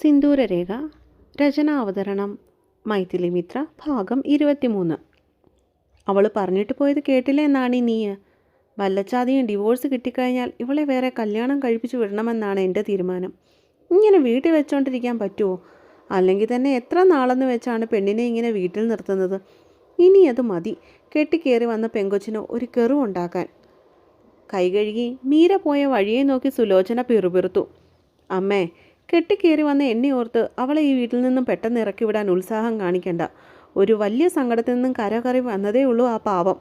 സിന്ദൂരരേഖ രചന അവതരണം മൈഥിലി മിത്ര ഭാഗം ഇരുപത്തിമൂന്ന്. അവൾ പറഞ്ഞിട്ട് പോയത് കേട്ടില്ല എന്നാണ് നീ. വല്ലച്ചാതിയും ഡിവോഴ്സ് കിട്ടിക്കഴിഞ്ഞാൽ ഇവളെ വേറെ കല്യാണം കഴിപ്പിച്ചു വിടണമെന്നാണ് എന്റെ തീരുമാനം. ഇങ്ങനെ വീട്ടിൽ വെച്ചോണ്ടിരിക്കാൻ പറ്റുമോ അല്ലെങ്കിൽ തന്നെ എത്ര നാളെന്ന് വെച്ചാണ് പെണ്ണിനെ ഇങ്ങനെ വീട്ടിൽ നിർത്തുന്നത്? ഇനി അത് മതി. കെട്ടിക്കേറി വന്ന പെങ്കൊച്ചിന് ഒരു കെറുവുണ്ടാക്കാൻ കൈകഴുകി മീര പോയ വഴിയെ നോക്കി സുലോചന പിറുപിറുത്തു. അമ്മേ കെട്ടിക്കേറി വന്ന എന്നെ ഓർത്ത് അവളെ ഈ വീട്ടിൽ നിന്നും പെട്ടെന്ന് ഇറക്കി വിടാൻ ഉത്സാഹം കാണിക്കണ്ട. ഒരു വലിയ സങ്കടത്തിൽ നിന്നും കരകറി വന്നതേ ഉള്ളൂ ആ പാവം.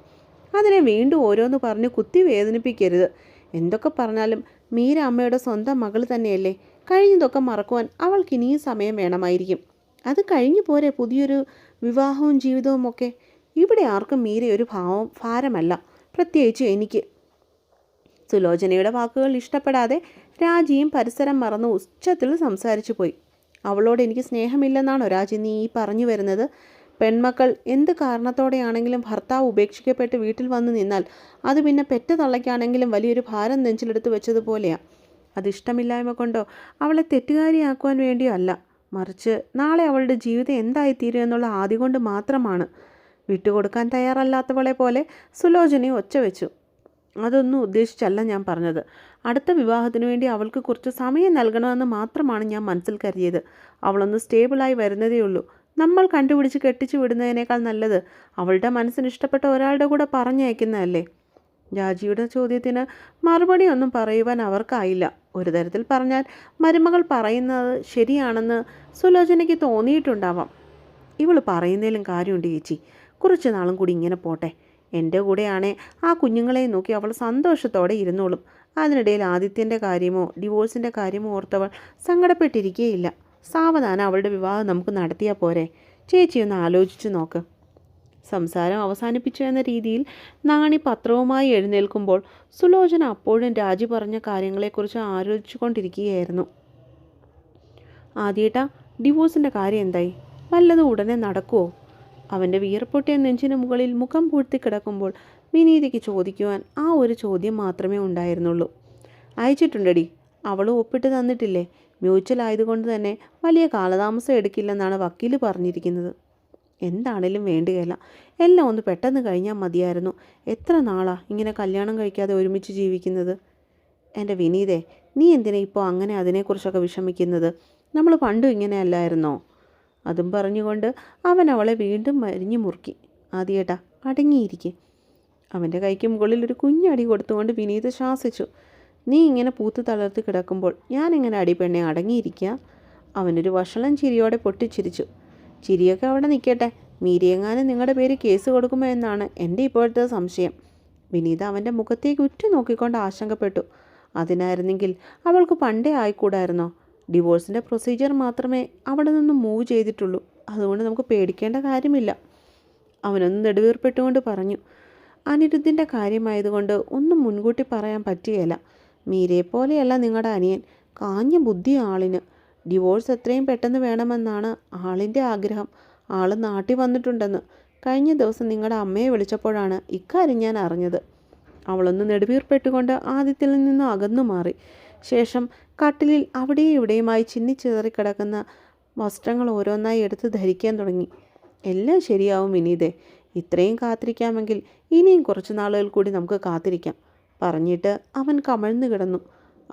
അതിനെ വീണ്ടും ഓരോന്ന് പറഞ്ഞ് കുത്തി വേദനിപ്പിക്കരുത്. എന്തൊക്കെ പറഞ്ഞാലും മീര അമ്മയുടെ സ്വന്തം മകൾ തന്നെയല്ലേ. കഴിഞ്ഞതൊക്കെ മറക്കുവാൻ അവൾക്ക് ഇനിയും സമയം വേണമായിരിക്കും. അത് കഴിഞ്ഞു പോരെ പുതിയൊരു വിവാഹവും ജീവിതവും ഒക്കെ. ഇവിടെ ആർക്കും മീര ഒരു ഭാവം ഭാരമല്ല. പ്രത്യേകിച്ച് എനിക്ക്. സുലോചനയുടെ വാക്കുകൾ ഇഷ്ടപ്പെടാതെ രാജിയും പരിസരം മറന്ന് ഉച്ചത്തിൽ സംസാരിച്ചു പോയി. അവളോട് എനിക്ക് സ്നേഹമില്ലെന്നാണോ രാജി നീ ഈ പറഞ്ഞു വരുന്നത്? പെൺമക്കൾ എന്ത് കാരണത്തോടെയാണെങ്കിലും ഭർത്താവ് ഉപേക്ഷിക്കപ്പെട്ട് വീട്ടിൽ വന്നു നിന്നാൽ അത് പിന്നെ പെറ്റ തള്ളയ്ക്കാണെങ്കിലും വലിയൊരു ഭാരം നെഞ്ചിലെടുത്ത് വെച്ചതുപോലെയാ അതിഷ്ടമില്ലായ്മ കൊണ്ടോ? അവളെ തെറ്റുകാരിയാക്കുവാൻ വേണ്ടിയോ അല്ല. മറിച്ച് നാളെ അവളുടെ ജീവിതം എന്തായിത്തീരും എന്നുള്ള ആദ്യ കൊണ്ട് മാത്രമാണ്. വിട്ടുകൊടുക്കാൻ തയ്യാറല്ലാത്തവളെ പോലെ സുലോചനയും ഒച്ച വെച്ചു. അതൊന്നും ഉദ്ദേശിച്ചല്ല ഞാൻ പറഞ്ഞത്. അടുത്ത വിവാഹത്തിന് വേണ്ടി അവൾക്ക് കുറച്ച് സമയം നൽകണമെന്ന് മാത്രമാണ് ഞാൻ മനസ്സിൽ കരുതിയത്. അവളൊന്ന് സ്റ്റേബിളായി വരുന്നതേ ഉള്ളൂ. നമ്മൾ കണ്ടുപിടിച്ച് കെട്ടിച്ചു വിടുന്നതിനേക്കാൾ നല്ലത് അവളുടെ മനസ്സിന് ഇഷ്ടപ്പെട്ട ഒരാളുടെ കൂടെ പറഞ്ഞയക്കുന്നതല്ലേ? രാജിയുടെ ചോദ്യത്തിന് മറുപടി ഒന്നും പറയുവാൻ അവർക്കായില്ല. ഒരു തരത്തിൽ പറഞ്ഞാൽ മരുമകൾ പറയുന്നത് ശരിയാണെന്ന് സുലോചനയ്ക്ക് തോന്നിയിട്ടുണ്ടാവാം. ഇവൾ പറയുന്നതിലും കാര്യമുണ്ട് ചേച്ചി. കുറച്ച് നാളും കൂടി ഇങ്ങനെ പോട്ടെ. എന്റെ കൂടെയാണേ ആ കുഞ്ഞുങ്ങളെ നോക്കി അവൾ സന്തോഷത്തോടെ ഇരുന്നോളും. അതിനിടയിൽ ആദിത്യന്റെ കാര്യമോ ഡിവോഴ്സിന്റെ കാര്യമോ ഓർത്തവൾ സങ്കടപ്പെട്ടിരിക്കുകയില്ല സാവധാനം അവളുടെ വിവാഹം നമുക്ക് നടത്തിയാൽ പോരെ. ചേച്ചി ഒന്ന് ആലോചിച്ച് നോക്ക്. സംസാരം അവസാനിപ്പിച്ചു എന്ന രീതിയിൽ നാണി പത്രവുമായി എഴുന്നേൽക്കുമ്പോൾ സുലോചന അപ്പോഴും രാജി പറഞ്ഞ കാര്യങ്ങളെക്കുറിച്ച് ആലോചിച്ചു കൊണ്ടിരിക്കുകയായിരുന്നു ആദ്യേട്ടാ ഡിവോഴ്സിന്റെ കാര്യം എന്തായി? വല്ലതും ഉടനെ നടക്കുമോ അവന്റെ വിയർപ്പൊട്ടിയ നെഞ്ചിന് മുകളിൽ മുഖം പൂഴ്ത്തി കിടക്കുമ്പോൾ വിനീതയ്ക്ക് ചോദിക്കുവാൻ ആ ഒരു ചോദ്യം മാത്രമേ ഉണ്ടായിരുന്നുള്ളൂ. അയച്ചിട്ടുണ്ടടി. അവൾ ഒപ്പിട്ട് തന്നിട്ടില്ലേ? മ്യൂച്വൽ ആയതുകൊണ്ട് തന്നെ വലിയ കാലതാമസം എടുക്കില്ലെന്നാണ് വക്കീൽ പറഞ്ഞിരിക്കുന്നത്. എന്താണേലും വേണ്ടുകയില്ല എല്ലാം ഒന്ന് പെട്ടെന്ന് കഴിഞ്ഞാൽ മതിയായിരുന്നു. എത്ര നാളാ ഇങ്ങനെ കല്യാണം കഴിക്കാതെ ഒരുമിച്ച് ജീവിക്കുന്നത്? എന്റെ വിനീതേ നീ എന്തിനാ ഇപ്പോൾ അങ്ങനെ അതിനെക്കുറിച്ചൊക്കെ വിഷമിക്കുന്നത്? നമ്മൾ പണ്ടും ഇങ്ങനെയല്ലായിരുന്നോ? അതും പറഞ്ഞുകൊണ്ട് അവൻ അവളെ വീണ്ടും മരിഞ്ഞു മുറുക്കി. ആദ്യേട്ടാ അടങ്ങിയിരിക്കെ. അവന്റെ കൈക്ക് മുകളിൽ ഒരു കുഞ്ഞടി കൊടുത്തുകൊണ്ട് വിനീത ശാസിച്ചു. നീ ഇങ്ങനെ പൂത്ത് തളർത്ത് കിടക്കുമ്പോൾ ഞാൻ ഇങ്ങനെ അടിപ്പെണ്ണെ അടങ്ങിയിരിക്കുക അവനൊരു വഷളം ചിരിയോടെ പൊട്ടിച്ചിരിച്ചു. ചിരിയൊക്കെ അവിടെ നിൽക്കട്ടെ. മീരിയങ്ങാനും നിങ്ങളുടെ പേര് കേസ് കൊടുക്കുമോ എന്നാണ് എന്റെ ഇപ്പോഴത്തെ സംശയം. വിനീത അവന്റെ മുഖത്തേക്ക് ഉറ്റു നോക്കിക്കൊണ്ട് ആശങ്കപ്പെട്ടു. അതിനായിരുന്നെങ്കിൽ അവൾക്ക് പണ്ടേ ആയിക്കൂടായിരുന്നോ? ഡിവോഴ്സിന്റെ പ്രൊസീജിയർ മാത്രമേ അവിടെ നിന്ന് മൂവ് ചെയ്തിട്ടുള്ളൂ. അതുകൊണ്ട് നമുക്ക് പേടിക്കേണ്ട കാര്യമില്ല. അവനൊന്ന് നെടുവീർപ്പെട്ടുകൊണ്ട് പറഞ്ഞു അനിരുദ്ധിന്റെ കാര്യമായതുകൊണ്ട് ഒന്നും മുൻകൂട്ടി പറയാൻ പറ്റുകയില്ല. മീരയെ പോലെയല്ല നിങ്ങളുടെ അനിയൻ. കാഞ്ഞ ബുദ്ധി ആളിന്. ഡിവോഴ്സ് എത്രയും പെട്ടെന്ന് വേണമെന്നാണ് ആളിന്റെ ആഗ്രഹം. ആൾ നാട്ടിൽ വന്നിട്ടുണ്ടെന്ന്. കഴിഞ്ഞ ദിവസം നിങ്ങളുടെ അമ്മയെ വിളിച്ചപ്പോഴാണ് ഇക്കാര്യം ഞാൻ അറിഞ്ഞത്. അവളൊന്ന് നെടുവീർപ്പെട്ടുകൊണ്ട് ആദ്യത്തിൽ നിന്നും അകന്നു മാറി ശേഷം കട്ടിലിൽ അവിടെയും ഇവിടെയുമായി ചിന്നിച്ചേറിക്കിടക്കുന്ന വസ്ത്രങ്ങൾ ഓരോന്നായി എടുത്ത് ധരിക്കാൻ തുടങ്ങി. എല്ലാം ശരിയാവും വിനീതേ. ഇത്രയും കാത്തിരിക്കാമെങ്കിൽ ഇനിയും കുറച്ച് നാളുകൾ കൂടി നമുക്ക് കാത്തിരിക്കാം. പറഞ്ഞിട്ട് അവൻ കമഴ്ന്നു കിടന്നു.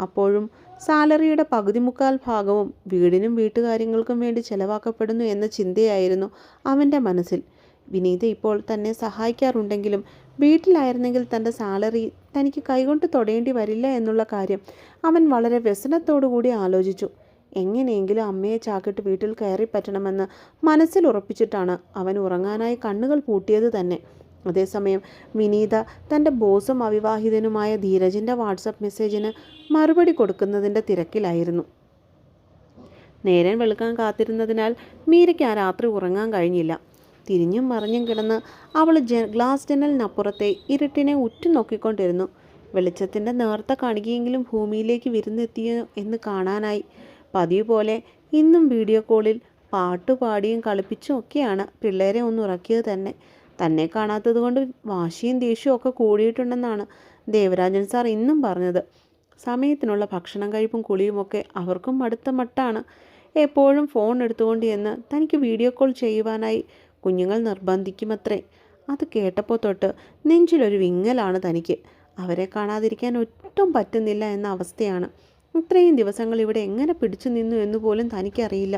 അപ്പോഴും സാലറിയുടെ പകുതി മുക്കാൽ ഭാഗവും വീടിനും വീട്ടുകാര്യങ്ങൾക്കും വേണ്ടി ചെലവാക്കപ്പെടുന്നു എന്ന ചിന്തയായിരുന്നു അവന്റെ മനസ്സിൽ. വിനീത ഇപ്പോൾ തന്നെ സഹായിക്കാറുണ്ടെങ്കിലും വീട്ടിലായിരുന്നെങ്കിൽ തന്റെ സാലറി തനിക്ക് കൈകൊണ്ട് തൊടേണ്ടി വരില്ല എന്നുള്ള കാര്യം അവൻ വളരെ വ്യസനത്തോടുകൂടി ആലോചിച്ചു. എങ്ങനെയെങ്കിലും അമ്മയെ ചാക്കിട്ട് വീട്ടിൽ കയറി പറ്റണമെന്ന് മനസ്സിൽ ഉറപ്പിച്ചിട്ടാണ് അവൻ ഉറങ്ങാനായി കണ്ണുകൾ പൂട്ടിയത് തന്നെ. അതേസമയം വിനീത തന്റെ ബോസും അവിവാഹിതനുമായ ധീരജിന്റെ വാട്സപ്പ് മെസ്സേജിന് മറുപടി കൊടുക്കുന്നതിന്റെ തിരക്കിലായിരുന്നു. നേരം വെളുക്കാൻ കാത്തിരുന്നതിനാൽ മീരയ്ക്ക് ആ രാത്രി ഉറങ്ങാൻ കഴിഞ്ഞില്ല. തിരിഞ്ഞും മറിഞ്ഞും കിടന്ന് അവൾ ജ ഗ്ലാസ് ജനലിനപ്പുറത്തെ ഇരുട്ടിനെ ഉറ്റുനോക്കിക്കൊണ്ടിരുന്നു വെളിച്ചത്തിന്റെ നേർത്ത കണികയെങ്കിലും ഭൂമിയിലേക്ക് വിരുന്നെത്തിയോ എന്ന് കാണാനായി. പതിവ് പോലെ ഇന്നും വീഡിയോ കോളിൽ പാട്ടുപാടിയും കളിപ്പിച്ചും ഒക്കെയാണ് പിള്ളേരെ ഒന്ന് ഉറക്കിയത് തന്നെ. തന്നെ കാണാത്തത് കൊണ്ട് വാശിയും ദേഷ്യവും ഒക്കെ കൂടിയിട്ടുണ്ടെന്നാണ് ദേവരാജൻ സാർ ഇന്നും പറഞ്ഞത്. സമയത്തിനുള്ള ഭക്ഷണം കഴിപ്പും കുളിയുമൊക്കെ അവർക്കും അടുത്ത മട്ടാണ്. എപ്പോഴും ഫോൺ എടുത്തുകൊണ്ട് എന്ന് തനിക്ക് വീഡിയോ കോൾ ചെയ്യുവാനായി കുഞ്ഞുങ്ങൾ നിർബന്ധിക്കുമത്രേ. അത് കേട്ടപ്പോൾ തൊട്ട് നെഞ്ചിലൊരു വിങ്ങലാണ് തനിക്ക്. അവരെ കാണാതിരിക്കാൻ ഒട്ടും പറ്റുന്നില്ല എന്ന അവസ്ഥയാണ്. ഇത്രയും ദിവസങ്ങൾ ഇവിടെ എങ്ങനെ പിടിച്ചു നിന്നു എന്ന് പോലും തനിക്കറിയില്ല.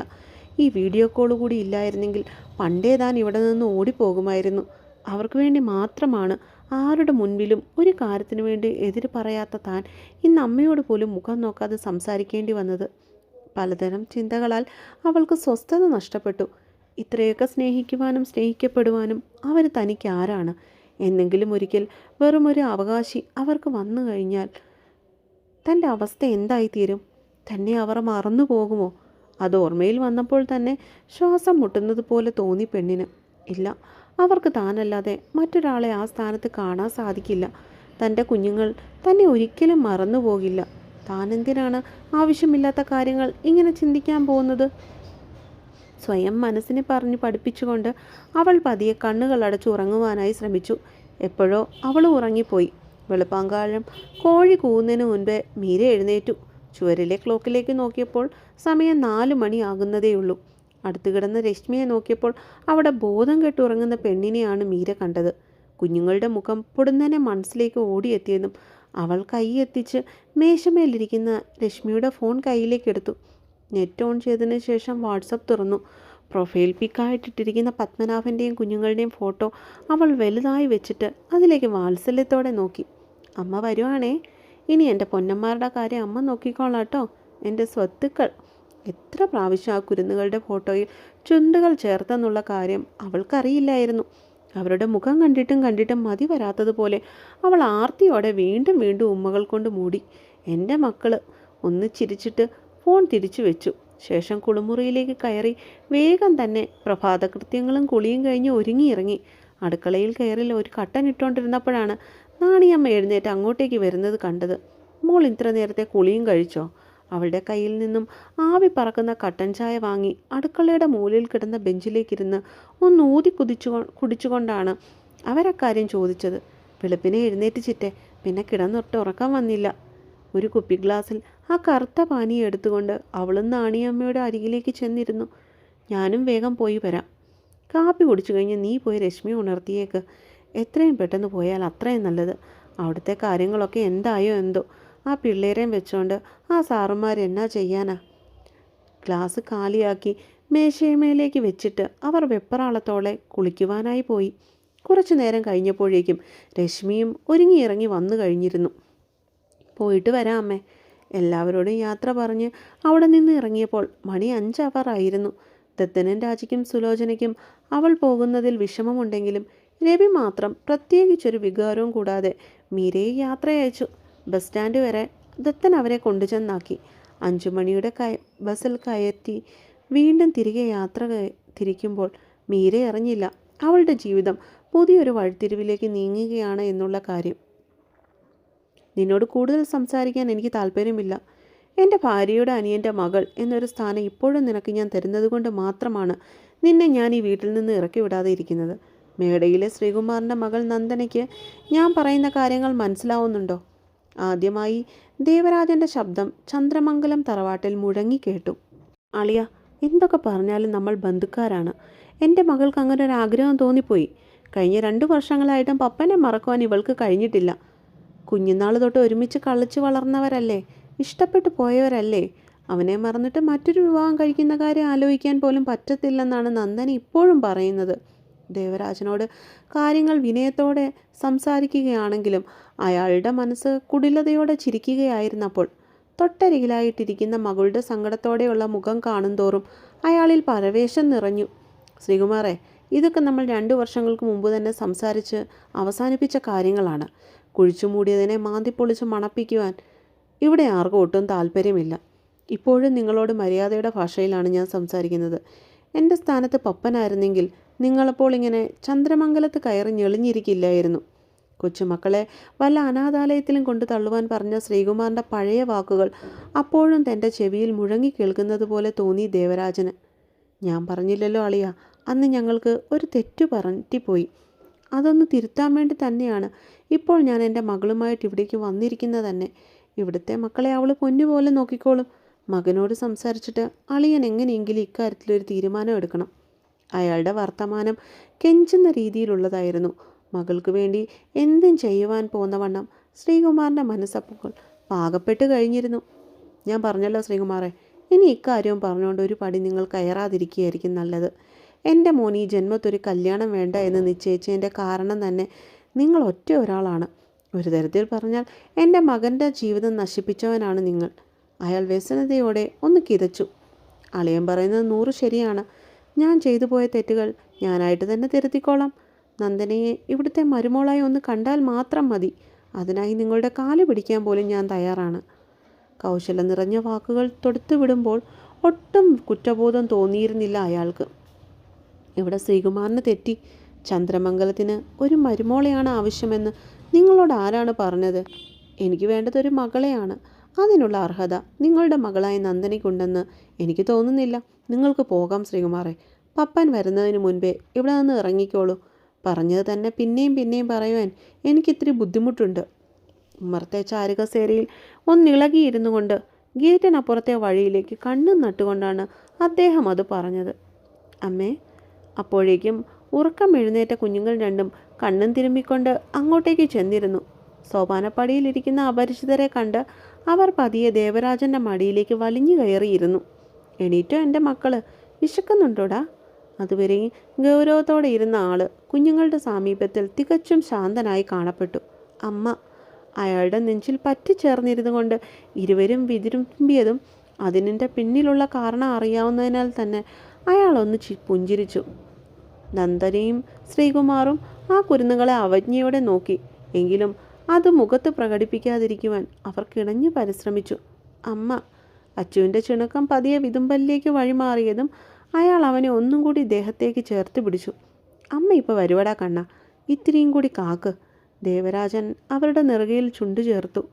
ഈ വീഡിയോ കോൾ കൂടി ഇല്ലായിരുന്നെങ്കിൽ പണ്ടേ താൻ ഇവിടെ നിന്ന് ഓടിപ്പോകുമായിരുന്നു. അവർക്ക് വേണ്ടി മാത്രമാണ് ആരുടെ മുൻപിലും ഒരു കാര്യത്തിനു വേണ്ടി എതിര് പറയാത്ത താൻ ഇന്ന് അമ്മയോട് പോലും മുഖം നോക്കാതെ സംസാരിക്കേണ്ടി വന്നത്. പലതരം ചിന്തകളാൽ അവൾക്ക് സ്വസ്ഥത നഷ്ടപ്പെട്ടു. ഇത്രയൊക്കെ സ്നേഹിക്കുവാനും സ്നേഹിക്കപ്പെടുവാനും അവർ തനിക്ക് ആരാണ് എന്നെങ്കിലും ഒരിക്കൽ ഒരു അവകാശി അവർക്ക് വന്നു കഴിഞ്ഞാൽ തന്റെ അവസ്ഥ എന്തായിത്തീരും? തന്നെ അവർ മറന്നു പോകുമോ? അത് ഓർമ്മയിൽ വന്നപ്പോൾ തന്നെ ശ്വാസം മുട്ടുന്നത് പോലെ തോന്നി പെണ്ണിന്. ഇല്ല അവർക്ക് താനല്ലാതെ മറ്റൊരാളെ ആ സ്ഥാനത്ത് കാണാൻ സാധിക്കില്ല. തന്റെ കുഞ്ഞുങ്ങൾ തന്നെ ഒരിക്കലും മറന്നു പോകില്ല. താനെന്തിനാണ് ആവശ്യമില്ലാത്ത കാര്യങ്ങൾ ഇങ്ങനെ ചിന്തിക്കാൻ പോകുന്നത്? സ്വയം മനസ്സിനെ പറഞ്ഞ് പഠിപ്പിച്ചുകൊണ്ട് അവൾ പതിയെ കണ്ണുകൾ അടച്ചു ഉറങ്ങുവാനായി ശ്രമിച്ചു. എപ്പോഴോ അവൾ ഉറങ്ങിപ്പോയി. വെളുപ്പാങ്കാലം കോഴി കൂവുന്നതിന് മുൻപേ മീര എഴുന്നേറ്റു. ചുവരിലെ ക്ലോക്കിലേക്ക് നോക്കിയപ്പോൾ സമയം നാലു മണിയാകുന്നതേയുള്ളൂ അടുത്തു കിടന്ന രശ്മിയെ നോക്കിയപ്പോൾ അവിടെ ബോധം കെട്ടുറങ്ങുന്ന പെണ്ണിനെയാണ് മീര കണ്ടത്. കുഞ്ഞുങ്ങളുടെ മുഖം പൊടുന്നനെ മനസ്സിലേക്ക് ഓടിയെത്തിയതും അവൾ കൈയെത്തിച്ച് മേശമേലിരിക്കുന്ന രശ്മിയുടെ ഫോൺ കയ്യിലേക്ക് എടുത്തു. നെറ്റ് ഓൺ ചെയ്തതിന് ശേഷം വാട്സപ്പ് തുറന്നു. പ്രൊഫൈൽ പിക്കായിട്ടിട്ടിരിക്കുന്ന പത്മനാഭന്റെയും കുഞ്ഞുങ്ങളുടെയും ഫോട്ടോ അവൾ വലുതായി വെച്ചിട്ട് അതിലേക്ക് വാത്സല്യത്തോടെ നോക്കി. അമ്മ വരുവാണേ. ഇനി എന്റെ പൊന്നന്മാരുടെ കാര്യം അമ്മ നോക്കിക്കോളാട്ടോ. എന്റെ സ്വത്തുക്കൾ. എത്ര പ്രാവശ്യം ആ കുരുന്നുകളുടെ ഫോട്ടോയിൽ ചുണ്ടുകൾ ചേർത്തെന്നുള്ള കാര്യം അവൾക്കറിയില്ലായിരുന്നു. അവരുടെ മുഖം കണ്ടിട്ടും കണ്ടിട്ടും മതി വരാത്തതുപോലെ അവൾ ആർത്തിയോടെ വീണ്ടും വീണ്ടും ഉമ്മകൾ കൊണ്ട് മൂടി. എന്റെ മക്കൾ ഒന്ന് ചിരിച്ചിട്ട് ഫോൺ തിരിച്ചു വെച്ചു. ശേഷം കുളിമുറിയിലേക്ക് കയറി വേഗം തന്നെ പ്രഭാതകൃത്യങ്ങളും കുളിയും കഴിഞ്ഞ് ഒരുങ്ങിയിറങ്ങി. അടുക്കളയിൽ കയറി ഒരു കട്ടൻ ഇട്ടുകൊണ്ടിരുന്നപ്പോഴാണ് നാണിയമ്മ എഴുന്നേറ്റ് അങ്ങോട്ടേക്ക് വരുന്നത് കണ്ടത്. മോൾ ഇത്ര നേരത്തെ കുളിയും കഴിച്ചോ? അവളുടെ കയ്യിൽ നിന്നും ആവി പറക്കുന്ന കട്ടൻ ചായ വാങ്ങി അടുക്കളയുടെ മൂലയിൽ കിടന്ന ബെഞ്ചിലേക്കിരുന്ന് ഒന്ന് ഊതി കുതിച്ചു കുടിച്ചുകൊണ്ടാണ് അവരക്കാര്യം ചോദിച്ചത്. വെളുപ്പിനെ എഴുന്നേറ്റ് പിന്നെ കിടന്നൊട്ട് ഉറക്കം വന്നില്ല. ഒരു കുപ്പി ഗ്ലാസ്സിൽ ആ കറുത്ത പാനീയം എടുത്തുകൊണ്ട് അവളും നാണിയമ്മയുടെ അരികിലേക്ക് ചെന്നിരുന്നു. ഞാനും വേഗം പോയി വരാം. കാപ്പി കുടിച്ചു കഴിഞ്ഞ് നീ പോയി രശ്മി ഉണർത്തിയേക്ക്. എത്രയും പെട്ടെന്ന് പോയാൽ അത്രയും നല്ലത്. അവിടുത്തെ കാര്യങ്ങളൊക്കെ എന്തായോ എന്തോ. ആ പിള്ളേരെയും വെച്ചുകൊണ്ട് ആ സാറുമാർ എന്നാ ചെയ്യാനാ? ഗ്ലാസ് കാലിയാക്കി മേശയമേലേക്ക് വെച്ചിട്ട് അവർ വെപ്പറാളത്തോളെ കുളിക്കുവാനായി പോയി. കുറച്ചു നേരം കഴിഞ്ഞപ്പോഴേക്കും രശ്മിയും ഒരുങ്ങിയിറങ്ങി വന്നു കഴിഞ്ഞിരുന്നു. പോയിട്ട് വരാം അമ്മേ. എല്ലാവരോടും യാത്ര പറഞ്ഞ് അവിടെ നിന്ന് ഇറങ്ങിയപ്പോൾ മണി അഞ്ചവറായിരുന്നു. ദത്തനും രാജിക്കും സുലോചനയ്ക്കും അവൾ പോകുന്നതിൽ വിഷമമുണ്ടെങ്കിലും രവി മാത്രം പ്രത്യേകിച്ചൊരു വികാരവും കൂടാതെ മീരയെ യാത്ര അയച്ചു ബസ് സ്റ്റാൻഡ് വരെ ദത്തൻ അവരെ കൊണ്ടുചെന്നാക്കി. അഞ്ചു മണിയുടെ കയ ബസ്സിൽ കയറ്റി വീണ്ടും തിരികെ യാത്ര തിരിക്കുമ്പോൾ മീര അറിഞ്ഞില്ല അവളുടെ ജീവിതം പുതിയൊരു വഴിത്തിരിവിലേക്ക് നീങ്ങുകയാണ് എന്നുള്ള കാര്യം. നിന്നോട് കൂടുതൽ സംസാരിക്കാൻ എനിക്ക് താല്പര്യമില്ല. എന്റെ ഭാര്യയുടെ അനിയന്റെ മകൾ എന്നൊരു സ്ഥാനം ഇപ്പോഴും നിനക്ക് ഞാൻ തരുന്നതുകൊണ്ട് മാത്രമാണ് നിന്നെ ഞാൻ ഈ വീട്ടിൽ നിന്ന് ഇറക്കി വിടാതെ ഇരിക്കുന്നത്. മേടയിലെ ശ്രീകുമാറിന്റെ മകൾ നന്ദനയ്ക്ക് ഞാൻ പറയുന്ന കാര്യങ്ങൾ മനസ്സിലാവുന്നുണ്ടോ? ആദ്യമായി ദേവരാജന്റെ ശബ്ദം ചന്ദ്രമംഗലം തറവാട്ടിൽ മുഴങ്ങി കേട്ടു. അളിയ എന്തൊക്കെ പറഞ്ഞാലും നമ്മൾ ബന്ധുക്കാരാണ്. എന്റെ മകൾക്ക് അങ്ങനെ ഒരു ആഗ്രഹം തോന്നിപ്പോയി. കഴിഞ്ഞ രണ്ട് വർഷങ്ങളായിട്ടും പപ്പനെ മറക്കുവാൻ ഇവൾക്ക് കഴിഞ്ഞിട്ടില്ല. കുഞ്ഞുനാൾ തൊട്ട് ഒരുമിച്ച് കളിച്ചു വളർന്നവരല്ലേ? ഇഷ്ടപ്പെട്ടു പോയവരല്ലേ? അവനെ മറന്നിട്ട് മറ്റൊരു വിവാഹം കഴിക്കുന്ന കാര്യം ആലോചിക്കാൻ പോലും പറ്റത്തില്ലെന്നാണ് നന്ദൻ ഇപ്പോഴും പറയുന്നത്. ദേവരാജനോട് കാര്യങ്ങൾ വിനയത്തോടെ സംസാരിക്കുകയാണെങ്കിലും അയാളുടെ മനസ്സ് കുടിലതയോടെ ചിരിക്കുകയായിരുന്നപ്പോൾ തൊട്ടരികിലായിട്ടിരിക്കുന്ന മകളുടെ സങ്കടത്തോടെയുള്ള മുഖം കാണുന്തോറും അയാളിൽ പരവേശം നിറഞ്ഞു. ശ്രീകുമാറെ ഇതൊക്കെ നമ്മൾ രണ്ടു വർഷങ്ങൾക്ക് മുമ്പ് തന്നെ സംസാരിച്ച് അവസാനിപ്പിച്ച കാര്യങ്ങളാണ്. കുഴിച്ചുമൂടിയതിനെ മാന്തിപ്പൊളിച്ച് മണപ്പിക്കുവാൻ ഇവിടെ ആർക്കും ഒട്ടും താല്പര്യമില്ല. ഇപ്പോഴും നിങ്ങളോട് മര്യാദയുടെ ഭാഷയിലാണ് ഞാൻ സംസാരിക്കുന്നത്. എന്റെ സ്ഥാനത്ത് പപ്പനായിരുന്നെങ്കിൽ നിങ്ങളപ്പോൾ ഇങ്ങനെ ചന്ദ്രമംഗലത്ത് കയറി ഞെളിഞ്ഞിരിക്കില്ലായിരുന്നു. കൊച്ചുമക്കളെ വല്ല അനാഥാലയത്തിലും കൊണ്ട് തള്ളുവാൻ പറഞ്ഞ ശ്രീകുമാറിന്റെ പഴയ വാക്കുകൾ അപ്പോഴും തന്റെ ചെവിയിൽ മുഴങ്ങി കേൾക്കുന്നത് പോലെ തോന്നി ദേവരാജന്. ഞാൻ പറഞ്ഞില്ലല്ലോ അളിയ അന്ന് ഞങ്ങൾക്ക് ഒരു തെറ്റു പറഞ്ഞിപ്പോയി അതൊന്ന് തിരുത്താൻ വേണ്ടി തന്നെയാണ് ഇപ്പോൾ ഞാൻ എന്റെ മകളുമായിട്ട് ഇവിടേക്ക് വന്നിരിക്കുന്നത് തന്നെ. ഇവിടുത്തെ മക്കളെ അവൾ പൊന്നുപോലെ നോക്കിക്കോളും. മകനോട് സംസാരിച്ചിട്ട് അളിയൻ എങ്ങനെയെങ്കിലും ഇക്കാര്യത്തിലൊരു തീരുമാനം എടുക്കണം. അയാളുടെ വർത്തമാനം കെഞ്ചുന്ന രീതിയിലുള്ളതായിരുന്നു. മകൾക്ക് വേണ്ടി എന്തും ചെയ്യുവാൻ പോന്നവണ്ണം ശ്രീകുമാറിന്റെ മനസ്സപ്പോൾ പാകപ്പെട്ട് കഴിഞ്ഞിരുന്നു. ഞാൻ പറഞ്ഞല്ലോ ശ്രീകുമാറെ ഇനി ഇക്കാര്യവും പറഞ്ഞുകൊണ്ട് ഒരു പടി നിങ്ങൾ കയറാതിരിക്കുകയായിരിക്കും നല്ലത്. എന്റെ ഈ ജന്മത്തൊരു കല്യാണം വേണ്ട എന്ന് നിശ്ചയിച്ചതിന്റെ കാരണം തന്നെ നിങ്ങൾ ഒറ്റ ഒരാളാണ്. ഒരു തരത്തിൽ പറഞ്ഞാൽ എന്റെ മകന്റെ ജീവിതം നശിപ്പിച്ചവനാണ് നിങ്ങൾ. അയാൾ വ്യസനതയോടെ ഒന്ന് കിതച്ചു. അളിയൻ പറയുന്നത് നൂറ് ശരിയാണ്. ഞാൻ ചെയ്തു പോയ തെറ്റുകൾ ഞാനായിട്ട് തന്നെ തിരുത്തിക്കോളാം. നന്ദനയെ ഇവിടുത്തെ മരുമോളായി ഒന്ന് കണ്ടാൽ മാത്രം മതി. അതിനായി നിങ്ങളുടെ കാൽ പിടിക്കാൻ പോലും ഞാൻ തയ്യാറാണ്. കൗശലം നിറഞ്ഞ വാക്കുകൾ തൊടുത്തു വിടുമ്പോൾ ഒട്ടും കുറ്റബോധം തോന്നിയിരുന്നില്ല അയാൾക്ക്. ഇവിടെ ശ്രീകുമാറിന് തെറ്റി? ചന്ദ്രമംഗലത്തിന് ഒരു മരുമോളെയാണ് ആവശ്യമെന്ന് നിങ്ങളോട് ആരാണ് പറഞ്ഞത്? എനിക്ക് വേണ്ടത് ഒരു മകളെയാണ്. അതിനുള്ള അർഹത നിങ്ങളുടെ മകളായ നന്ദനിക്കുണ്ടെന്ന് എനിക്ക് തോന്നുന്നില്ല. നിങ്ങൾക്ക് പോകാം ശ്രീകുമാറെ. പപ്പാൻ വരുന്നതിന് മുൻപേ ഇവിടെ നിന്ന് ഇറങ്ങിക്കോളൂ. പറഞ്ഞത് തന്നെ പിന്നെയും പിന്നെയും പറയുവാൻ എനിക്കിത്തിരി ബുദ്ധിമുട്ടുണ്ട്. ഉമ്മർത്തെ ചാരുകസേരയിൽ ഒന്നിളകിയിരുന്നു കൊണ്ട് ഗേറ്റിനപ്പുറത്തെ വഴിയിലേക്ക് കണ്ണും നട്ടുകൊണ്ടാണ് അദ്ദേഹം അത് പറഞ്ഞത്. അമ്മേ അപ്പോഴേക്കും ഉറക്കം എഴുന്നേറ്റ കുഞ്ഞുങ്ങൾ രണ്ടും കണ്ണും തിരുമ്മിക്കൊണ്ട് അങ്ങോട്ടേക്ക് ചെന്നിരുന്നു. സോപാനപ്പടിയിലിരിക്കുന്ന അപരിചിതരെ കണ്ട് അവർ പതിയെ ദേവരാജന്റെ മടിയിലേക്ക് വലിഞ്ഞു കയറിയിരുന്നു. എണീറ്റോ എന്റെ മക്കൾ? വിശക്കുന്നുണ്ടോടാ? അതുവരെ ഗൗരവത്തോടെ ഇരുന്ന ആൾ കുഞ്ഞുങ്ങളുടെ സാമീപ്യത്തിൽ തികച്ചും ശാന്തനായി കാണപ്പെട്ടു. അമ്മ അയാളുടെ നെഞ്ചിൽ പറ്റിച്ചേർന്നിരുന്നു കൊണ്ട് ഇരുവരും വിതിരുമ്പിയതും അതിനിന്റെ പിന്നിലുള്ള കാരണം അറിയാവുന്നതിനാൽ തന്നെ അയാളൊന്ന് പുഞ്ചിരിച്ചു. നന്ദനയും ശ്രീകുമാറും ആ കുരുന്നുകളെ അവജ്ഞയോടെ നോക്കി. എങ്കിലും അത് മുഖത്ത് പ്രകടിപ്പിക്കാതിരിക്കുവാൻ അവർ കിണഞ്ഞു പരിശ്രമിച്ചു. അമ്മ അച്ചുവിന്റെ ചിണക്കം പതിയെ വിതുമ്പലിലേക്ക് വഴിമാറിയതും അയാൾ അവനെ ഒന്നും കൂടി ദേഹത്തേക്ക് ചേർത്ത് പിടിച്ചു. അമ്മ ഇപ്പോൾ വരുവടാ കണ്ണ ഇത്തിരിയും കൂടി കാക്ക്. ദേവരാജൻ അവരുടെ നെറുകയിൽ ചുണ്ടു ചേർത്തു.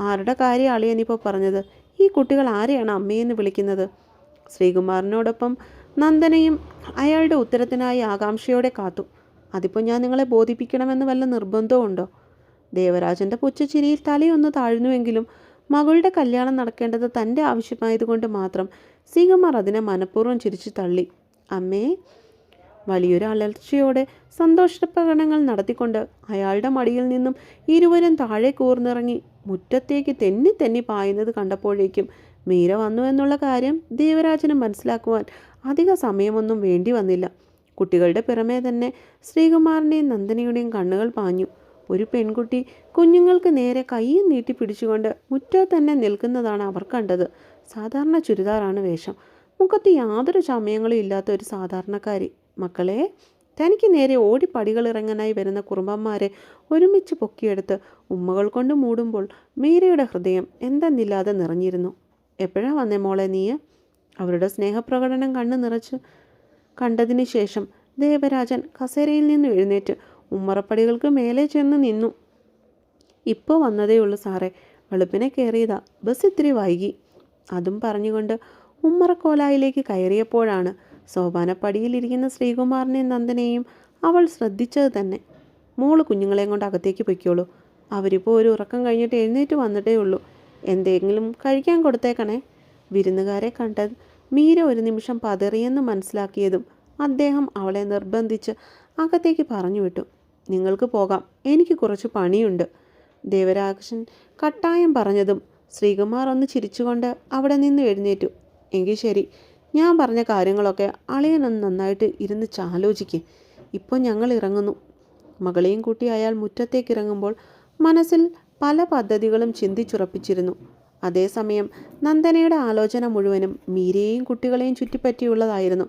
ആരുടെ കാര്യം അളിയനിപ്പോൾ പറഞ്ഞത്? ഈ കുട്ടികൾ ആരെയാണ് അമ്മയെന്ന് വിളിക്കുന്നത്? ശ്രീകുമാറിനോടൊപ്പം നന്ദനയും അയാളുടെ ഉത്തരത്തിനായി ആകാംക്ഷയോടെ കാത്തു. അതിപ്പോൾ ഞാൻ നിങ്ങളെ ബോധിപ്പിക്കണമെന്ന് വല്ല നിർബന്ധവും ഉണ്ടോ ദേവരാജന്റെ പുച്ചച്ചിരിയിൽ തലയൊന്ന് താഴ്ന്നുവെങ്കിലും മകളുടെ കല്യാണം നടക്കേണ്ടത് തന്റെ ആവശ്യമായതുകൊണ്ട് മാത്രം സിംഗമാർ അതിനെ മനഃപൂർവം ചിരിച്ചു തള്ളി. അമ്മേ വലിയൊരു അലർച്ചയോടെ സന്തോഷപ്രകടനങ്ങൾ നടത്തിക്കൊണ്ട് അയാളുടെ മടിയിൽ നിന്നും ഇരുവരും താഴെ കൂർന്നിറങ്ങി മുറ്റത്തേക്ക് തെന്നി തെന്നി പായുന്നത് കണ്ടപ്പോഴേക്കും മീര വന്നു എന്നുള്ള കാര്യം ദേവരാജന് മനസ്സിലാക്കുവാൻ അധിക സമയമൊന്നും വേണ്ടി വന്നില്ല. കുട്ടികളുടെ പിറമേ തന്നെ ശ്രീകുമാറിന്റെയും നന്ദനയുടെയും കണ്ണുകൾ പാഞ്ഞു. ഒരു പെൺകുട്ടി കുഞ്ഞുങ്ങൾക്ക് നേരെ കൈയും നീട്ടി പിടിച്ചുകൊണ്ട് മുറ്റത്ത് തന്നെ നിൽക്കുന്നതാണ് അവർ കണ്ടത്. സാധാരണ ചുരിദാറാണ് വേഷം. മുഖത്ത് യാതൊരു ചമയങ്ങളും ഇല്ലാത്ത ഒരു സാധാരണക്കാരി. മക്കളെ തനിക്ക് നേരെ ഓടി പടികൾ ഇറങ്ങാനായി വരുന്ന കുറുമ്പന്മാരെ ഒരുമിച്ച് പൊക്കിയെടുത്ത് ഉമ്മകൾ കൊണ്ട് മൂടുമ്പോൾ മീരയുടെ ഹൃദയം എന്തെന്നില്ലാതെ നിറഞ്ഞിരുന്നു. എപ്പോഴാ വന്നേ മോളെ നീ അവരുടെ സ്നേഹപ്രകടനം കണ്ണു നിറച്ച് കണ്ടതിന് ശേഷം ദേവരാജൻ കസേരയിൽ നിന്ന് എഴുന്നേറ്റ് ഉമ്മറപ്പടികൾക്ക് മേലെ ചെന്ന് നിന്നു. ഇപ്പോൾ വന്നതേയുള്ളൂ സാറേ. വെളുപ്പിനെ കയറിയതാ. ബസ് ഇത്തിരി വൈകി. അതും പറഞ്ഞുകൊണ്ട് ഉമ്മറക്കോലായിലേക്ക് കയറിയപ്പോഴാണ് സോപാനപ്പടിയിലിരിക്കുന്ന ശ്രീകുമാറിനെയും നന്ദനെയും അവൾ ശ്രദ്ധിച്ചത് തന്നെ. മോൾ കുഞ്ഞുങ്ങളെയും കൊണ്ട് അകത്തേക്ക് പൊയ്ക്കോളൂ. അവരിപ്പോൾ ഒരു ഉറക്കം കഴിഞ്ഞിട്ട് എഴുന്നേറ്റ് വന്നിട്ടേ ഉള്ളൂ. എന്തെങ്കിലും കഴിക്കാൻ കൊടുത്തേക്കണേ. വിരുന്നുകാരെ കണ്ടത് മീര ഒരു നിമിഷം പതറിയെന്ന് മനസ്സിലാക്കിയതും അദ്ദേഹം അവളെ നിർബന്ധിച്ച് അകത്തേക്ക് പറഞ്ഞു വിട്ടു. നിങ്ങൾക്ക് പോകാം. എനിക്ക് കുറച്ച് പണിയുണ്ട്. ദേവരാജൻ കട്ടായം പറഞ്ഞതും ശ്രീകുമാർ ഒന്ന് ചിരിച്ചുകൊണ്ട് അവിടെ നിന്ന് എഴുന്നേറ്റു. എങ്കിൽ ശരി. ഞാൻ പറഞ്ഞ കാര്യങ്ങളൊക്കെ അളിയനൊന്ന് നന്നായിട്ട് ഇരുന്ന് ചാലോചിക്ക്. ഇപ്പോൾ ഞങ്ങൾ ഇറങ്ങുന്നു. മകളെയും കൂട്ടി അയാൾ മുറ്റത്തേക്ക് ഇറങ്ങുമ്പോൾ മനസ്സിൽ പല പദ്ധതികളും ചിന്തിച്ചുറപ്പിച്ചിരുന്നു. അതേസമയം നന്ദനയുടെ ആലോചന മുഴുവനും മീരയെയും കുട്ടികളെയും ചുറ്റിപ്പറ്റിയുള്ളതായിരുന്നു.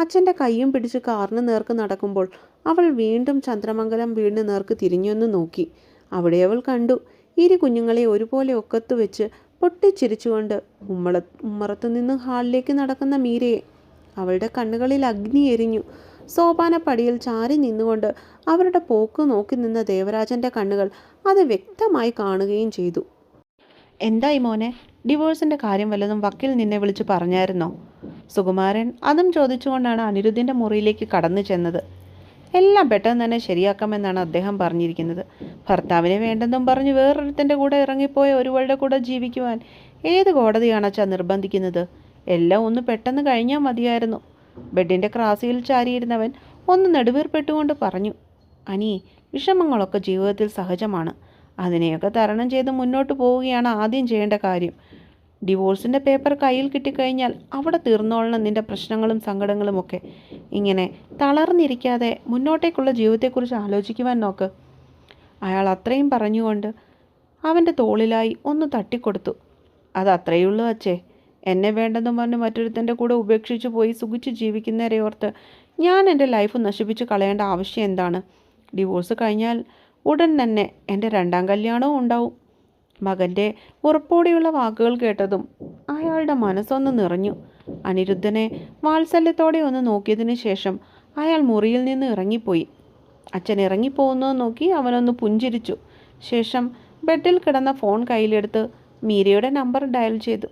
അച്ഛന്റെ കൈയും പിടിച്ച് കാറിന് നേർക്ക് നടക്കുമ്പോൾ അവൾ വീണ്ടും ചന്ദ്രമംഗലം വീടിന് നേർക്ക് തിരിഞ്ഞൊന്ന് നോക്കി. അവിടെ അവൾ കണ്ടു. ഇരു കുഞ്ഞുങ്ങളെ ഒരുപോലെ ഒക്കത്ത് വെച്ച് പൊട്ടിച്ചിരിച്ചുകൊണ്ട് ഉമ്മള ഉമ്മറത്തു നിന്ന് ഹാളിലേക്ക് നടക്കുന്ന മീരയെ അവളുടെ കണ്ണുകളിൽ അഗ്നി എരിഞ്ഞു. സോപാനപ്പടിയിൽ ചാരി നിന്നുകൊണ്ട് അവരുടെ പോക്ക് നോക്കി നിന്ന ദേവരാജന്റെ കണ്ണുകൾ അത് വ്യക്തമായി കാണുകയും ചെയ്തു. എന്തായി മോനെ? ഡിവോഴ്സിന്റെ കാര്യം വല്ലതും വക്കീൽ നിന്നെ വിളിച്ച് പറഞ്ഞായിരുന്നോ? സുകുമാരൻ അതും ചോദിച്ചുകൊണ്ടാണ് അനിരുദ്ധിന്റെ മുറിയിലേക്ക് കടന്നു ചെന്നത്. എല്ലാം പെട്ടെന്ന് തന്നെ ശരിയാക്കാമെന്നാണ് അദ്ദേഹം പറഞ്ഞിരിക്കുന്നത്. ഭർത്താവിനെ വേണ്ടെന്നും പറഞ്ഞ് വേറൊരുത്തന്റെ കൂടെ ഇറങ്ങിപ്പോയ ഒരുവളുടെ കൂടെ ജീവിക്കുവാൻ ഏത് കോടതിയാണ് അച്ഛാ നിർബന്ധിക്കുന്നത്? എല്ലാം ഒന്ന് പെട്ടെന്ന് കഴിഞ്ഞാൽ മതിയായിരുന്നു. ബെഡിന്റെ ക്രാസിയിൽ ചാരിയിരുന്നവൻ ഒന്ന് നെടുവീർപ്പെട്ടുകൊണ്ട് പറഞ്ഞു അനി വിഷമങ്ങളൊക്കെ ജീവിതത്തിൽ സഹജമാണ്. അതിനെയൊക്കെ തരണം ചെയ്ത് മുന്നോട്ട് പോവുകയാണ് ആദ്യം ചെയ്യേണ്ട കാര്യം. ഡിവോഴ്സിന്റെ പേപ്പർ കയ്യിൽ കിട്ടിക്കഴിഞ്ഞാൽ അവിടെ തീർന്നോളണം നിന്റെ പ്രശ്നങ്ങളും സങ്കടങ്ങളും ഒക്കെ. ഇങ്ങനെ തളർന്നിരിക്കാതെ മുന്നോട്ടേക്കുള്ള ജീവിതത്തെക്കുറിച്ച് ആലോചിക്കുവാൻ നോക്ക്. അയാൾ അത്രയും പറഞ്ഞുകൊണ്ട് അവന്റെ തോളിലായി ഒന്ന് തട്ടിക്കൊടുത്തു. അത് അത്രയുള്ളൂ അച്ഛേ. എന്നെ വേണ്ടെന്നും പറഞ്ഞ് മറ്റൊരുത്തന്റെ കൂടെ ഉപേക്ഷിച്ച് പോയി സുഖിച്ച് ജീവിക്കുന്നവരെ ഓർത്ത് ഞാൻ എന്റെ ലൈഫ് നശിപ്പിച്ച് കളയേണ്ട ആവശ്യം എന്താണ്? ഡിവോഴ്സ് കഴിഞ്ഞാൽ ഉടൻ തന്നെ എന്റെ രണ്ടാം കല്യാണവും ഉണ്ടാവും. മകന്റെ ഉറപ്പോടെയുള്ള വാക്കുകൾ കേട്ടതും അയാളുടെ മനസ്സൊന്ന് നിറഞ്ഞു. അനിരുദ്ധനെ വാത്സല്യത്തോടെ ഒന്ന് നോക്കിയതിന് ശേഷം അയാൾ മുറിയിൽ നിന്ന് ഇറങ്ങിപ്പോയി. അച്ഛൻ ഇറങ്ങിപ്പോകുന്നത് നോക്കി അവനൊന്ന് പുഞ്ചിരിച്ചു. ശേഷം ബെഡിൽ കിടന്ന ഫോൺ കയ്യിലെടുത്ത് മീരയുടെ നമ്പർ ഡയൽ ചെയ്തു.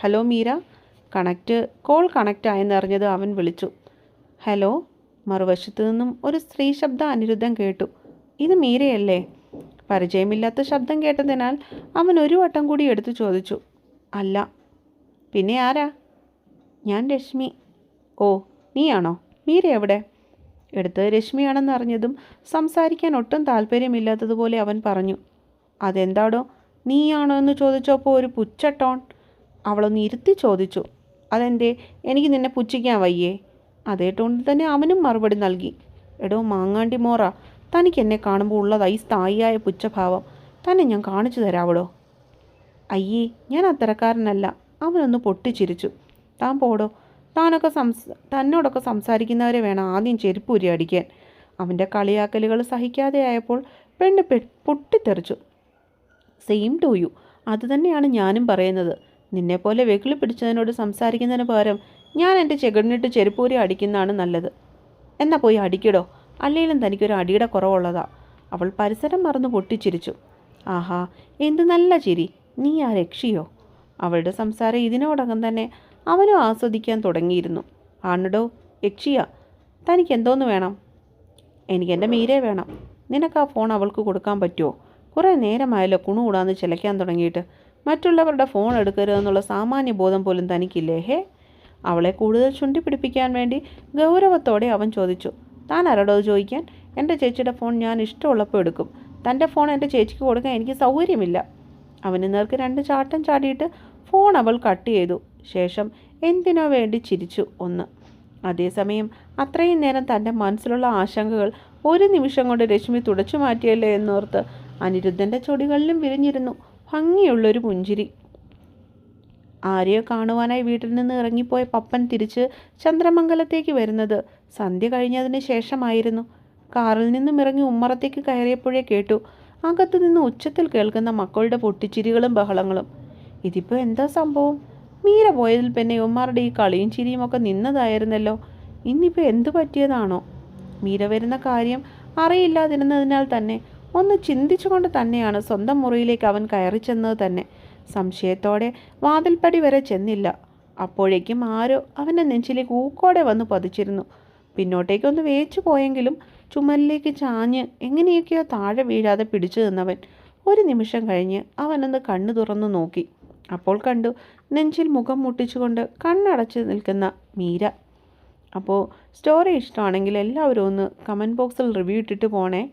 Hello Meera connect call connect ആയെന്നറിഞ്ഞത് അവൻ വിളിച്ചു. ഹലോ മറുവശത്തു നിന്നും ഒരു സ്ത്രീ ശബ്ദം അനിരുദ്ധം കേട്ടു. ഇത് മീരയല്ലേ? പരിചയമില്ലാത്ത ശബ്ദം കേട്ടതിനാൽ അവൻ ഒരു വട്ടം കൂടി എടുത്തു ചോദിച്ചു. അല്ല പിന്നെ ആരാ? ഞാൻ രശ്മി. ഓ നീയാണോ? മീര എവിടെ? എടുത്തത് രശ്മിയാണെന്ന് അറിഞ്ഞതും സംസാരിക്കാൻ ഒട്ടും താല്പര്യമില്ലാത്തതുപോലെ അവൻ പറഞ്ഞു. അതെന്താടോ നീയാണോ എന്ന് ചോദിച്ചപ്പോൾ ഒരു പുച്ചട്ടോൺ ടോൺ അവളൊന്ന് ഇരുത്തി ചോദിച്ചു. അതെന്തേ എനിക്ക് നിന്നെ പുച്ഛിക്കാൻ വയ്യേ? അതേ ടോണിൽ തന്നെ അവനും മറുപടി നൽകി. എടോ മാങ്ങാണ്ടി മോറ തനിക്ക് എന്നെ കാണുമ്പോൾ ഉള്ളതായി സ്ഥായിയായ പുച്ഛഭാവം. തന്നെ ഞാൻ കാണിച്ചു തരാവടോ? അയ്യേ ഞാൻ അത്തരക്കാരനല്ല അവനൊന്ന് പൊട്ടിച്ചിരിച്ചു. താൻ പോടോ. താനൊക്കെ സംസ തന്നോടൊക്കെ സംസാരിക്കുന്നവരെ വേണം ആദ്യം ചെരുപ്പൂരി അടിക്കാൻ. അവന്റെ കളിയാക്കലുകൾ സഹിക്കാതെയായപ്പോൾ പെണ്ണ് പെ പൊട്ടിത്തെറിച്ചു. സെയിം ടു യു അതുതന്നെയാണ് ഞാനും പറയുന്നത്. നിന്നെപ്പോലെ വെകിളി പിടിച്ചതിനോട് സംസാരിക്കുന്നതിന് പകരം ഞാൻ എന്റെ ചെകിടിനിട്ട് ചെരുപ്പൂരി അടിക്കുന്നതാണ് നല്ലത്. എന്നാ പോയി അടിക്കടോ. അല്ലെങ്കിലും തനിക്കൊരു അടിയുടെ കുറവുള്ളതാ. അവൾ പരിസരം മറന്ന് പൊട്ടിച്ചിരിച്ചു. ആഹാ എന്ത് നല്ല ചിരി. നീ ആ രക്ഷിയോ? അവളുടെ സംസാരം ഇതിനോടകം തന്നെ അവനും ആസ്വദിക്കാൻ തുടങ്ങിയിരുന്നു. ആണടോ യക്ഷിയ തനിക്ക് എന്തോന്ന് വേണം? എനിക്കെന്റെ മീരെ വേണം. നിനക്ക് ആ ഫോൺ അവൾക്ക് കൊടുക്കാൻ പറ്റുമോ കുറേ നേരമായല്ലോ കുണുകൂടാന്ന് ചിലയ്ക്കാൻ തുടങ്ങിയിട്ട്. മറ്റുള്ളവരുടെ ഫോൺ എടുക്കരുതെന്നുള്ള സാമാന്യ ബോധം പോലും തനിക്കില്ലേ? ഹേ. അവളെ കൂടുതൽ ചുണ്ടി പിടിപ്പിക്കാൻ വേണ്ടി ഗൗരവത്തോടെ അവൻ ചോദിച്ചു. താൻ ആരോടോ ചോദിക്കാൻ എന്റെ ചേച്ചിയുടെ ഫോൺ ഞാൻ ഇഷ്ടമുള്ളപ്പോൾ എടുക്കും. തന്റെ ഫോൺ എന്റെ ചേച്ചിക്ക് കൊടുക്കാൻ എനിക്ക് സൗകര്യമില്ല. അവന് നേർക്ക് രണ്ട് ചാട്ടം ചാടിയിട്ട് ഫോൺ അവൾ കട്ട് ചെയ്തു. ശേഷം എന്തിനോ വേണ്ടി ചിരിച്ചു ഒന്ന്. അതേസമയം അത്രയും നേരം തന്റെ മനസ്സിലുള്ള ആശങ്കകൾ ഒരു നിമിഷം കൊണ്ട് രശ്മി തുടച്ചു മാറ്റിയല്ലേ എന്നോർത്ത് അനിരുദ്ധന്റെ ചൊടികളിലും വിരിഞ്ഞിരുന്നു. ഭംഗിയുള്ളൊരു പുഞ്ചിരി. ആരെയോ കാണുവാനായി വീട്ടിൽ നിന്ന് ഇറങ്ങിപ്പോയ പപ്പൻ തിരിച്ച് ചന്ദ്രമംഗലത്തേക്ക് വരുന്നത് സന്ധ്യ കഴിഞ്ഞതിന് ശേഷമായിരുന്നു. കാറിൽ നിന്നും ഇറങ്ങി ഉമ്മറത്തേക്ക് കയറിയപ്പോഴേ കേട്ടു അകത്തു നിന്ന് ഉച്ചത്തിൽ കേൾക്കുന്ന മക്കളുടെ പൊട്ടിച്ചിരികളും ബഹളങ്ങളും. ഇതിപ്പോൾ എന്താ സംഭവം? മീര പോയതിൽ പിന്നെ ഉമ്മാരുടെ ഈ കളിയും ചിരിയും ഒക്കെ നിന്നതായിരുന്നല്ലോ. ഇന്നിപ്പോൾ എന്തു പറ്റിയതാണോ? മീര വരുന്ന കാര്യം അറിയില്ലാതിരുന്നതിനാൽ തന്നെ ഒന്ന് ചിന്തിച്ചുകൊണ്ട് തന്നെയാണ് സ്വന്തം മുറിയിലേക്ക് അവൻ കയറി ചെന്നത് തന്നെ. സംശയത്തോടെ വാതിൽപ്പടി വരെ ചെന്നില്ല. അപ്പോഴേക്കും ആരോ അവന്റെ നെഞ്ചിലേക്ക് ഊക്കോടെ വന്ന് പതിച്ചിരുന്നു. പിന്നോട്ടേക്കൊന്ന് വേച്ചു പോയെങ്കിലും ചുമലിലേക്ക് ചാഞ്ഞ് എങ്ങനെയൊക്കെയോ താഴെ വീഴാതെ പിടിച്ചു നിന്നവൻ ഒരു നിമിഷം കഴിഞ്ഞ് അവനൊന്ന് കണ്ണു തുറന്നു നോക്കി. അപ്പോൾ കണ്ടു നെഞ്ചിൽ മുഖം മുട്ടിച്ചുകൊണ്ട് കണ്ണടച്ച് നിൽക്കുന്ന മീര. അപ്പോൾ സ്റ്റോറി ഇഷ്ടമാണെങ്കിൽ എല്ലാവരും ഒന്ന് കമന്റ് ബോക്സിൽ റിവ്യൂ ഇട്ടിട്ട് പോണേ.